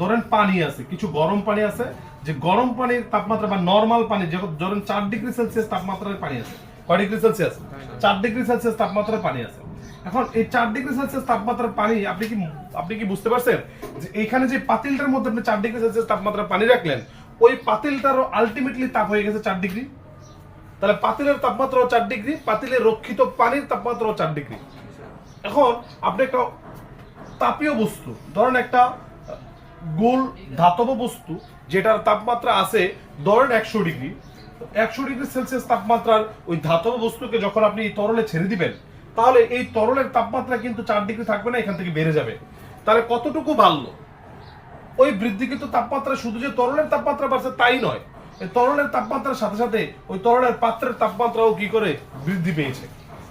ধরেন পানি আছে, কিছু গরম পানি আছে, যে গরম পানির তাপমাত্রা বা নর্মাল পানি ধরেন চার ডিগ্রি সেলসিয়াস তাপমাত্রার পানি আছে। কয় ডিগ্রি সেলসিয়াস চার ডিগ্রি সেলসিয়াস তাপমাত্রার পানি আছে। এখন এই চার ডিগ্রি সেলসিয়াস তাপমাত্রার পানি, আপনি কি আপনি কি বুঝতে পারছেন? যে এখানে যে পাতিলটার মধ্যে আপনি চার ডিগ্রি সেলসিয়াস তাপমাত্রার পানি রাখলেন, ওই পাতিলটারও আলটিমেটলি তাপ হয়ে গেছে চার ডিগ্রি তাহলে পাতিলের তাপমাত্রাও চার ডিগ্রি পাতিলের রক্ষিত পানির তাপমাত্রাও চার ডিগ্রি এখন আপনি একটা তাপীয় বস্তু, ধরেন একটা গোল ধাতব বস্তু, যেটার তাপমাত্রা আছে ধরেন একশো ডিগ্রি একশো ডিগ্রি সেলসিয়াস তাপমাত্রার ওই ধাতব বস্তুকে যখন আপনি এই তরলে ছেড়ে দিবেন, তাহলে এই তরলের তাপমাত্রা কিন্তু চার ডিগ্রি থাকবে না, এখান থেকে বেড়ে যাবে। তাহলে কতটুকু বাড়লো? ওই বৃদ্ধিকৃত তাপমাত্রা শুধু যে তরলের তাপমাত্রা বাড়ছে তাই নয় তরলের তাপমাত্রার সাথে সাথে ওই তরলের পাত্রের তাপমাত্রাও কি করে বৃদ্ধি পেয়েছে?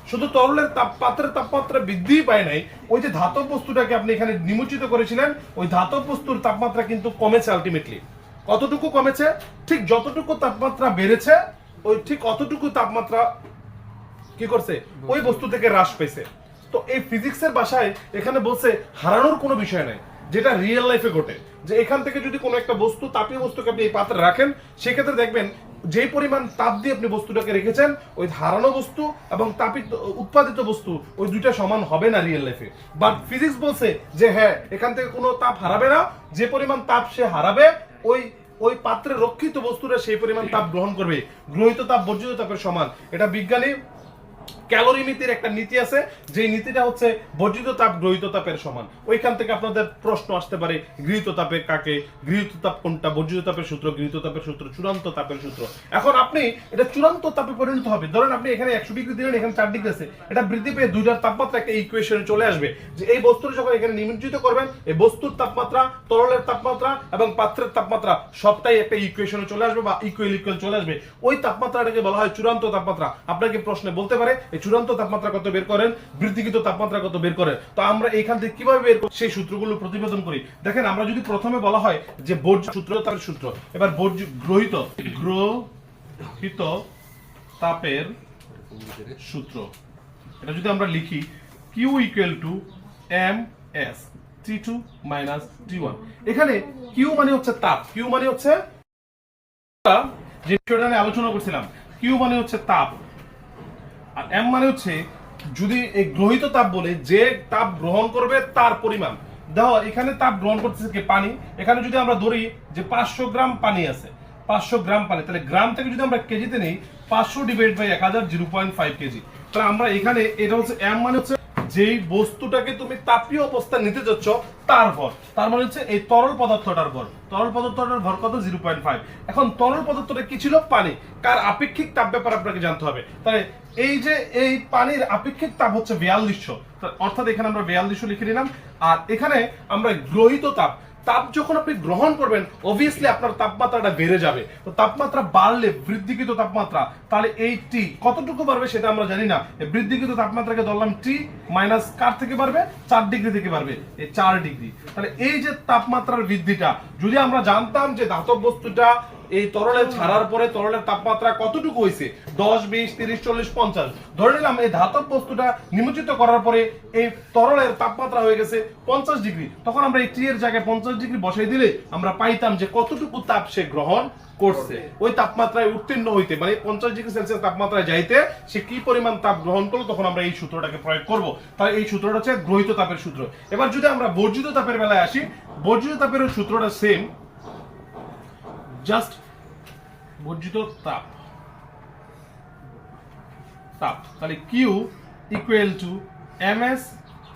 শুধু তরলের তাপ পাত্রের তাপমাত্রা বৃদ্ধি পায় নাই, ওই যে ধাতব বস্তুটাকে আপনি এখানে নিমজ্জিত করেছিলেন, ওই ধাতব বস্তুর তাপমাত্রা কিন্তু কমেছে আলটিমেটলি কতটুকু কমেছে? ঠিক যতটুকু তাপমাত্রা বেড়েছে, ওই ঠিক অতটুকু তাপমাত্রা কি করছে? ওই বস্তু থেকে হ্রাস পেয়েছে। তো এই ফিজিক্সের ভাষায় এখানে বলছে হারানোর কোনো বিষয় নাই, যেটা রিয়েল লাইফে ঘটে। যে এখান থেকে যদি কোনো একটা বস্তু, তাপীয় বস্তুকে আপনি এই পাত্রে রাখেন, সেক্ষেত্রে দেখবেন যেই পরিমাণ তাপ দিয়ে আপনি বস্তুটাকে রেখেছেন ওই ধারানো বস্তু এবং তাপিত উৎপাদিত বস্তু ওই দুইটা সমান হবে না রিয়েল লাইফে বাট ফিজিক্স বলছে যে হ্যাঁ এখান থেকে কোনো তাপ হারাবে না যে পরিমাণ তাপ সে হারাবে ওই ওই পাত্রে রক্ষিত বস্তুটা সেই পরিমাণ তাপ গ্রহণ করবে। গ্রহিত তাপ বর্জিত তাপের সমান। এটা বিজ্ঞানী ক্যালোরিমিতির একটা নীতি আছে যে নীতিটা হচ্ছে বর্জিত তাপ, গ্রহিত তাপের সমান। ওইখান থেকে আপনাদের প্রশ্ন আসতে পারে, গৃহীত তাপের কাকে? গৃহীত তাপ কোনটা? বর্জিত তাপের সূত্র, গৃহীত তাপের সূত্র, চূড়ান্ত তাপের সূত্র। এখন আপনি এটা চূড়ান্ত তাপে পরিণত হবে। ধরেন আপনি এখানে একশো ডিগ্রি দিলেন, এখানে চার ডিগ্রি আছে। এটা বৃদ্ধি পেয়ে দুইটার তাপমাত্রা একটা ইকুয়েশনে চলে আসবে। যে এই বস্তুর যখন এখানে নিমজ্জিত করবেন, এই বস্তুর তাপমাত্রা, তরলের তাপমাত্রা এবং পাত্রের তাপমাত্রা সবটাই একটা ইকুয়েশনে চলে আসবে বা ইকুয়াল ইকুয়াল চলে আসবে। ওই তাপমাত্রাটাকে বলা হয় চূড়ান্ত তাপমাত্রা। আপনাকে প্রশ্নে বলতে পারে চূড়ান্ত তাপমাত্রা কত বের করেন? বৃদ্ধিকৃত তাপমাত্রা কত বের করেন? তো আমরা এখান থেকে কীভাবে বের করি সেই সূত্রগুলো প্রতিবেদন করি। দেখেন, আমরা যদি প্রথমে বলা হয় যে বর্জ্য সূত্র, তার সূত্র। এবার বর্জ্য গ্রহিত গ্রহিত তাপের সূত্র। এটা যদি আমরা লিখি Q equal to M S T two minus T one এখানে কিউ মানে হচ্ছে তাপ। কিউ মানে হচ্ছে, যে বিষয়টা নিয়ে আলোচনা করছিলাম। কিউ মানে হচ্ছে তাপ। আর এম মানে হচ্ছে যদি এই গ্রহিত তাপ বলে যে তাপ গ্রহণ করবে তার পরিমাণ। দেখো, এখানে তাপ গ্রহণ করতেছে কি? পানি। এখানে যদি আমরা ধরি যে পাঁচশো গ্রাম পানি আছে, পাঁচশো গ্রাম পানি, তাহলে গ্রাম থেকে যদি আমরা কেজিতে নেই, পাঁচশো ডিভাইড বাই এক হাজার জিরো পয়েন্ট ফাইভ কেজি। তাহলে আমরা এখানে, এটা হচ্ছে এম মানে হচ্ছে যেই বস্তুটাকে তুমি তাপীয় অবস্থা নিতে যাচ্ছ, তার ভর। তার মানে হচ্ছে এই তরল পদার্থটার ভর। তরল পদার্থটার ভর কত? জিরো পয়েন্ট ফাইভ এখন তরল পদার্থটা কি ছিল? পানি। কার আপেক্ষিক তাপ ব্যাপার আপনাকে জানতে হবে। তাহলে এই যে এই পানির আপেক্ষিক তাপ হচ্ছে বিয়াল্লিশশো। অর্থাৎ এখানে আমরা বিয়াল্লিশশো লিখে নিলাম। আর এখানে আমরা গ্রহিত তাপ তাপ যখন আপনি গ্রহণ করবেন অবভিয়াসলি আপনার তাপমাত্রাটা বেড়ে যাবে। তো তাপমাত্রা বাড়লে বৃদ্ধিকৃত তাপমাত্রা, তাহলে এই টি কতটুকু বাড়বে সেটা আমরা জানি না। বৃদ্ধিকৃত তাপমাত্রাকে ধরলাম টি মাইনাস কার থেকে বাড়বে? চার ডিগ্রি থেকে বাড়বে। এই চার ডিগ্রি। তাহলে এই যে তাপমাত্রার বৃদ্ধিটা, যদি আমরা জানতাম যে ধাতব বস্তুটা এই তরলে ছাড়ার পরে তরলের তাপমাত্রা কতটুকু হয়েছে? দশ বিশ তিরিশ চল্লিশ পঞ্চাশ। ধরে নিলাম এই ধাতব বস্তুটা নিমজ্জিত করার পরে এই তরলের তাপমাত্রা হয়ে গেছে পঞ্চাশ ডিগ্রি। তখন আমরা এই টি এর জায়গায় পঞ্চাশ ডিগ্রি বসাই দিলে আমরা পাইতাম যে কতটুকু তাপ সে গ্রহণ করছে। ওই তাপমাত্রায় উত্তীর্ণ হইতে মানে পঞ্চাশ ডিগ্রি সেলসিয়াস তাপমাত্রায় যাইতে সে কি পরিমাণ তাপ গ্রহণ করল তখন আমরা এই সূত্রটাকে প্রয়োগ করব। তাহলে এই সূত্রটা হচ্ছে গ্রহিত তাপের সূত্র। এবার যদি আমরা বর্জিত তাপের বেলায় আসি বর্জিত তাপের সূত্রটা সেম জাস্ট বর্জিত তাপ। তাপ, তাহলে Q equal to M S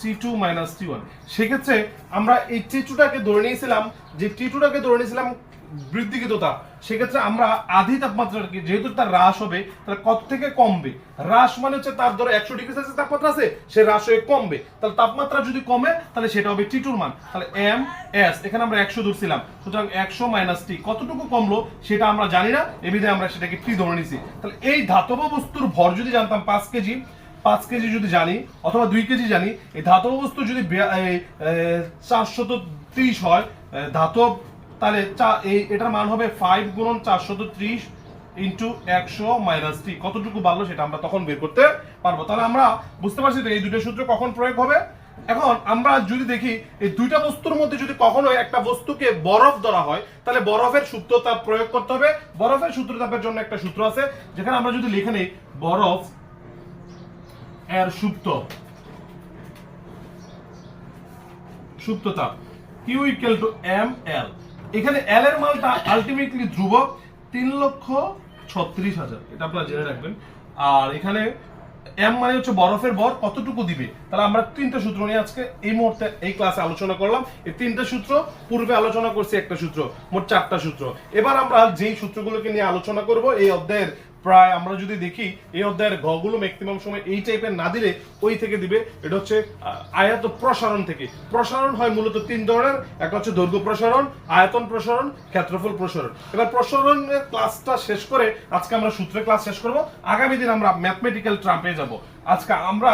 T two minus T one সেক্ষেত্রে আমরা এই টি টুটাকে ধরে নিয়েছিলাম, যে টি টুটাকে ধরে নিয়েছিলাম বৃদ্ধিকৃত তাপ সেক্ষেত্রে আমরা আধি তাপমাত্রা যেহেতু তার হ্রাস হবে, তাহলে কত থেকে কমবে? হ্রাস মানে হচ্ছে তার ধরো একশো ডিগ্রি সেলসিয়াস তাপমাত্রা আছে, সে হ্রাস হয়ে কমবে। তাহলে তাপমাত্রা যদি কমে, তাহলে সেটা হবে টি টুর মান। তাহলে এম, এস, এখানে আমরা একশো ধরছিলাম। সুতরাং একশো মাইনাস টি, কতটুকু কমলো সেটা আমরা জানি না, এবিধে আমরা সেটাকে টি ধরে নিছি। তাহলে এই ধাতব বস্তুর ভর যদি জানতাম পাঁচ কেজি পাঁচ কেজি যদি জানি, অথবা দুই কেজি জানি, এই ধাতব বস্তু যদি চারশত ত্রিশ হয় ধাতব তাহলে এই, এটার মান হবে ফাইভ গুণন চারশত ত্রিশ ইন্টু একশো মাইনাস টি কতটুকু বাড়লো সেটা আমরা তখন বের করতে পারব। তাহলে আমরা বুঝতে পারছি তো এই দুটো সূত্র কখন প্রয়োগ হবে। এখন আমরা যদি দেখি, এই দুইটা বস্তুর মধ্যে যদি কখনো একটা বস্তুকে বরফ ধরা হয়, তাহলে বরফের সূত্রতাপ প্রয়োগ করতে হবে। বরফের সূত্রতাপের জন্য একটা সূত্র আছে, যেখানে আমরা যদি লিখে নেই, বরফ এর সুপ্ত সুপ্ততাপ Q equal to M L এখানে এল এর মালটা আলটিমেটলি ধ্রুবক তিন লক্ষ ছত্রিশ হাজার। এটা আপনারা জেনে রাখবেন। আর এখানে এম মানে হচ্ছে বরফের বর, কতটুকু দিবে? তাহলে আমরা তিনটা সূত্র নিয়ে আজকে এই মুহূর্তে এই ক্লাসে আলোচনা করলাম। এই তিনটা সূত্র, পূর্বে আলোচনা করছি একটা সূত্র, মোট চারটা সূত্র। এবার আমরা যেই সূত্রগুলোকে নিয়ে আলোচনা করব, এই অধ্যায়ের প্রায় আমরা যদি দেখি, এই অধ্যায়ের ঘগুলো ম্যাক্সিমাম সময় এই টাইপের না দিলে ওই থেকে দিবে। এটা হচ্ছে আয়ত প্রসারণ থেকে। প্রসারণ হয় মূলত তিন ধরনের। একটা হচ্ছে দৈর্ঘ্য প্রসারণ, আয়তন প্রসারণ, ক্ষেত্রফল প্রসারণ। এবার প্রসারণের ক্লাসটা শেষ করে আজকে আমরা সূত্রের ক্লাস শেষ করব। আগামী দিন আমরা ম্যাথমেটিক্যাল ট্রাম্পে যাব। আজকে আমরা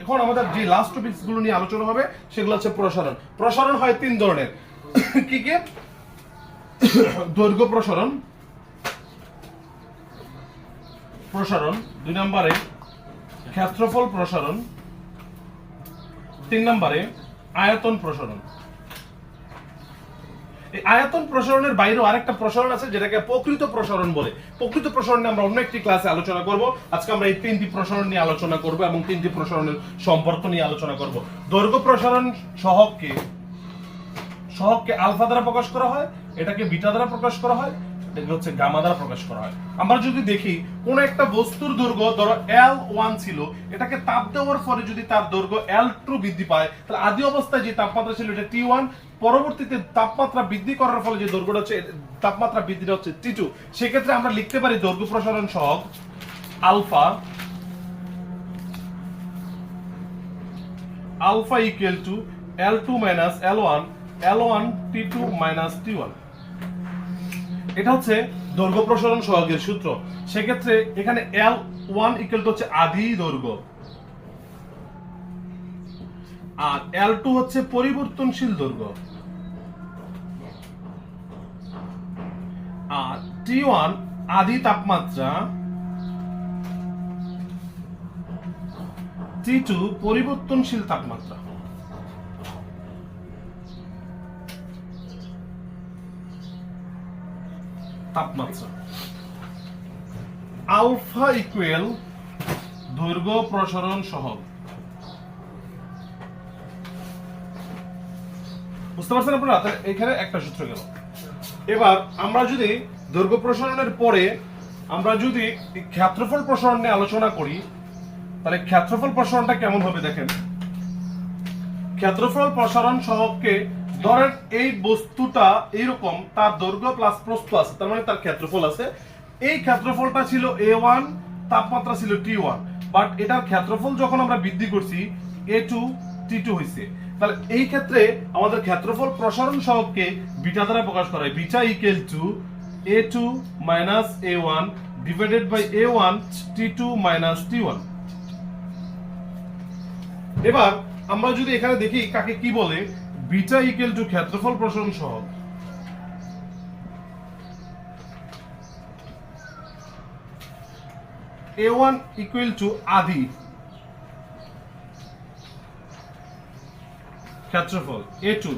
এখন আমাদের যে লাস্ট টপিকসগুলো নিয়ে আলোচনা হবে, সেগুলো হচ্ছে প্রসারণ। প্রসারণ হয় তিন ধরনের। কি কি? দৈর্ঘ্য প্রসারণ প্রসারণ, দুই নম্বরে ক্ষেত্রফল প্রসারণ, তিন নম্বরে আয়তন প্রসারণ। এই আয়তন প্রসারণের বাইরেও আরেকটা প্রসারণ আছে, যেটাকে প্রকৃত প্রসারণ বলে। প্রকৃত প্রসারণ আমরা অন্য একটি ক্লাসে আলোচনা করব। আজকে আমরা এই তিনটি প্রসারণ নিয়ে আলোচনা করব এবং তিনটি প্রসারণের সম্পর্ক নিয়ে আলোচনা করব। দৈর্ঘ্য প্রসারণ সহককে সহককে আলফা দ্বারা প্রকাশ করা হয়, এটাকে বিটা দ্বারা প্রকাশ করা হয় এগুলো হচ্ছে গামা দ্বারা প্রকাশ করা হয়। আমরা যদি দেখি, কোন একটা বস্তুর দৈর্ঘ্য ধরো এল ওয়ান ছিল, এটাকে তাপ দেওয়ার পরে যদি তার দৈর্ঘ্য এল টু বৃদ্ধি পায়, তাহলে আদি অবস্থায় যে তাপমাত্রা ছিল এটা টি ওয়ান পরবর্তীতে তাপমাত্রা বৃদ্ধি করার ফলে যে দৈর্ঘ্যটা হচ্ছে, তাপমাত্রা বৃদ্ধিটা হচ্ছে টি টু সেক্ষেত্রে আমরা লিখতে পারি দৈর্ঘ্য প্রসারণ সহ alpha alpha equal to L two minus L one L one T two minus T one এটা হচ্ছে দৈর্ঘ্য প্রসারণ সহগের সূত্র। সেক্ষেত্রে এখানে এল ওয়ান ইকুয়াল টু হচ্ছে আদি দৈর্ঘ্য। আর এল টু হচ্ছে পরিবর্তনশীল দৈর্ঘ্য। আর টি ওয়ান আদি তাপমাত্রা। টি টু পরিবর্তনশীল তাপমাত্রা। তাপমাত্রা। আলফা ইকুয়াল দৈর্ঘ্য প্রসারণ সহগ। বুঝতে পারছেন আপনারা? এখানে একটা সূত্র গেল। এবার আমরা যদি দৈর্ঘ্য প্রসারণের পরে আমরা যদি ক্ষেত্রফল প্রসারণ নিয়ে আলোচনা করি, তাহলে ক্ষেত্রফল প্রসারণটা কেমন হবে দেখেন। ক্ষেত্রফল প্রসারণ সহগকে ধরেন এই বস্তুটা এইরকম, তার দৈর্ঘ্য প্লাস প্রস্থ আছে, তার মানে তার ক্ষেত্রফল আছে। এই ক্ষেত্রফলটা ছিল এ ওয়ান তাপমাত্রা ছিল টি ওয়ান বাট এটার ক্ষেত্রফল যখন আমরা বৃদ্ধি করছি এ টু টি টু হয়েছে তাহলে এই ক্ষেত্রে আমাদের ক্ষেত্রফল প্রসারণ সহগকে বিটা দ্বারা প্রকাশ করা হয়। Beta equal to A two minus A one divided by A one T two minus T one এবার আমরা যদি এখানে দেখি কাকে কি বলে বিটা ইকুয়াল টু ক্ষেত্রফল সহগ এ ওয়ান ইকুয়াল টু আদি। ক্ষেত্রফল এ টু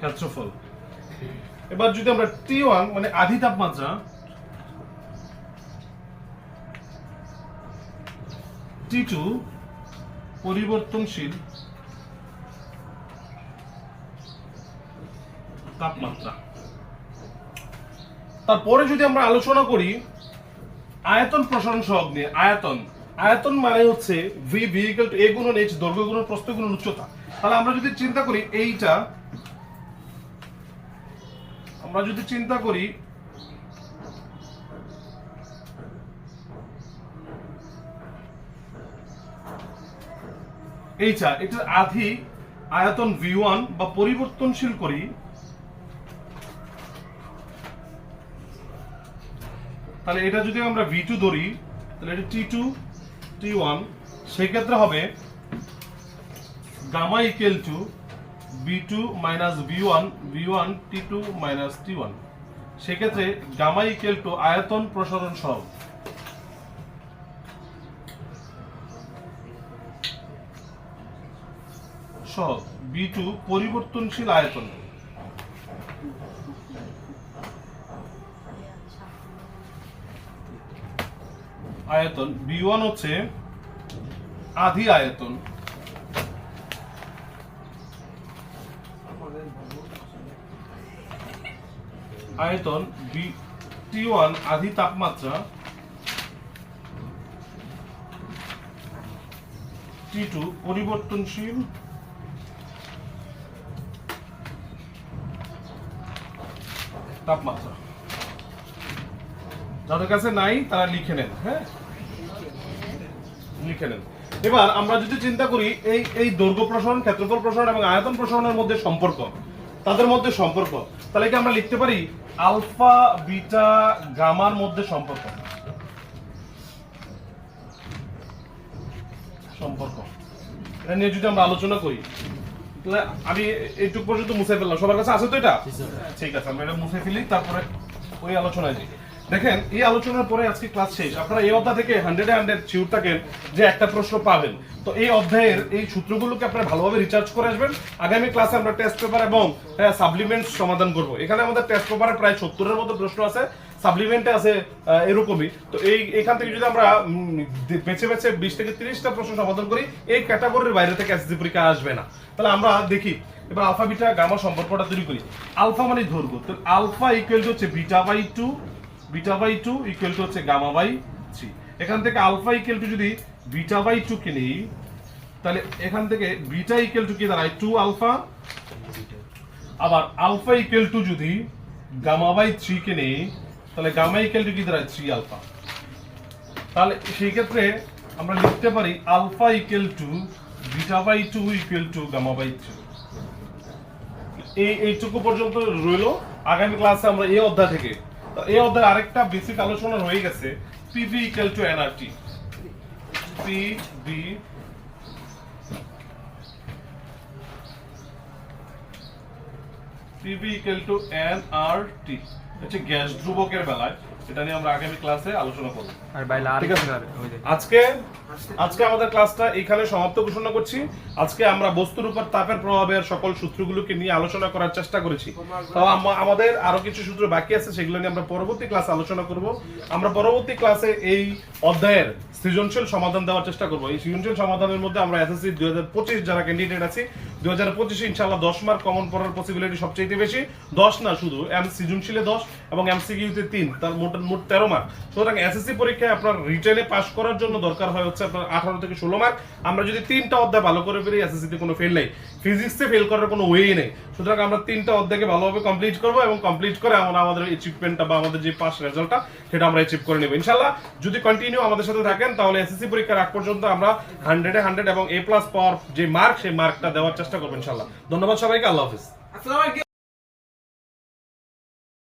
ক্ষেত্রফল। এবার যদি আমরা টি ওয়ান মানে আধি তাপমাত্রা টি টু পরিবর্তনশীল তাপমাত্রা। তারপরে যদি আমরা আলোচনা করি, আয়তন প্রসারণ সহগ নিয়ে, আয়তন। আয়তন মানে হচ্ছে V V equal to A গুণন এইচ দৈর্ঘ্য গুণন গুণন উচ্চতা। তাহলে আমরা যদি চিন্তা করি, এইটা, আমরা যদি চিন্তা করি এইটা এটার আধি আয়তন ভি ওয়ান বা পরিবর্তনশীল করি। তাহলে এটা যদি আমরা ভি টু ধরি, তাহলে এটা টি টু টি ওয়ান সেক্ষেত্রে হবে gamma equal to B two minus B one B one T two minus T one সেক্ষেত্রে গামা ইকুয়াল টু আয়তন প্রসারণ সহগ। সহগ বি টু পরিবর্তনশীল আয়তন। আয়তন, বি ওয়ান হচ্ছে আধি আয়তন। আয়তন, বি টি ওয়ান আধি তাপমাত্রা। টি টু পরিবর্তনশীল তাপমাত্রা। যাদের কাছে নাই, তারা লিখে নেন হ্যাঁ? লিখে নেন। এবার আমরা যদি চিন্তা করি, এই এই দৈর্ঘ্য প্রসারণ, ক্ষেত্রফল প্রসারণ এবং আয়তন প্রসারণের মধ্যে সম্পর্ক, তাদের মধ্যে সম্পর্ক, তাহলে কি আমরা লিখতে পারি আলফা, বিটা, গামার মধ্যে সম্পর্ক? সম্পর্ক। এটা নিয়ে যদি আমরা আলোচনা করি আমি এইটুকু পর্যন্ত মুছে ফেললাম। সবার কাছে আছে তো এটা? ঠিক আছে আমরা এটা মুছে ফেলি তারপরে ওই আলোচনায় যাই। দেখেন এই আলোচনার পরে আজকে ক্লাস শেষ। আপনারা এই অধ্যায় থেকে হান্ড্রেডে হান্ড্রেড শিওর থাকেন যে একটা প্রশ্ন পাবেন। তো এই অধ্যায়ের এই সূত্রগুলোকে আপনারা ভালোভাবে রিচার্জ করে আসবেন। আগামী ক্লাসে আমরা টেস্ট পেপার এবং সাপ্লিমেন্ট সমাধান করব। এখানে আমাদের টেস্ট পেপারে প্রায় সত্তরের মতো প্রশ্ন আছে। সাপ্লিমেন্টে আছে এরকমই। তো এই, এখান থেকে যদি আমরা বেছে বেছে বিশ থেকে তিরিশটা প্রশ্ন সমাধান করি, এই ক্যাটাগরির বাইরে থেকে এসএসসি পরীক্ষা আসবে না। তাহলে আমরা দেখি, এবার আলফা, বিটা, গামা সম্পর্কটা তৈরি করি। আলফা মানে দৈর্ঘ্য। তো আলফা ইকুয়াল টু হচ্ছে beta by two beta by two equal to হচ্ছে গামা বাই থ্রি এখান থেকে আলফা ইকুয়াল টু যদি বিটা বাই টু কে নিই, তাহলে এখান থেকে বিটা ইকুয়াল টু কি দাঁড়ায়? Two alpha. আবার আলফা ইকুয়াল টু যদি গামা বাই থ্রি কে নেই তাহলে গামা ইকুয়াল টু কি দাঁড়ায় থ্রি আলফা। তাহলে সেই ক্ষেত্রে আমরা লিখতে পারি alpha equal to beta by two equal to gamma by three. এই এইটুকু পর্যন্ত রইল। আগামী ক্লাসে আমরা এই অধ্যায় থেকে এই অধ্যায়ে আরেকটা বেসিক আলোচনা রয়ে গেছে PV equal to nRT PV PV equal to nRT হচ্ছে গ্যাস ধ্রুবকের বেলায়। এটা নিয়ে আমরা আগামী ক্লাসে আলোচনা করব। আর বাইলা আর ঠিক আছে। আজকে আজকে আমাদের ক্লাসটা এখানে সমাপ্ত ঘোষণা করছি। আজকে আমরা বস্তুর উপর তাপের প্রভাবের সকল সূত্রগুলোকে নিয়ে আলোচনা করার চেষ্টা করেছি। আমাদের আরও কিছু সূত্র বাকি আছে সেগুলো নিয়ে আমরা পরবর্তী ক্লাসে আলোচনা করব। আমরা পরবর্তী ক্লাসে এই অধ্যায়ের সৃজনশীল সমাধান দেওয়ার চেষ্টা করব। এই সৃজনশীল সমাধানের মধ্যে আমরা এসএসসি দুই হাজার পঁচিশ যারা ক্যান্ডিডেট আছি হাজার পঁচিশে ইনশাল্লাহ দশ মার্ক কমন পড়ার পসিবিলিটি সবচেয়ে বেশি। দশ না, শুধু দশ এবং তিন, তার মোট মোট তেরো মার্ক সুতরাং এসএসসি পরীক্ষায় আপনার রিটেনে পাশ করার জন্য দরকার হয় হচ্ছে আপনার আঠারো থেকে ষোলো মার্ক আমরা যদি তিনটা অধ্যায় ভালো করে পেরি এসএসসিতে কোনো ফেল নেই। ফিজিক্সে ফেল করার কোনো ওয়ে নেই। সুতরাং আমরা তিনটা অধ্যায়কে ভালোভাবে কমপ্লিট করব এবং কমপ্লিট করে আমরা আমাদের অ্যাচিভমেন্টটা বা আমাদের যে পাস রেজাল্টটা সেটা আমরা অ্যাচিভ করে নেব। ইনশাল্লাহ যদি কন্টিনিউ আমাদের সাথে থাকেন, তাহলে এসএসসি পরীক্ষার আগ পর্যন্ত আমরা হান্ড্রেডে হান্ড্রেড এবং এ প্লাস পাওয়ার যে মার্ক সেই মার্কটা দেওয়ার চেষ্টা করব ইনশাল্লাহ। ধন্যবাদ সবাইকে আল্লাহ হাফিজ।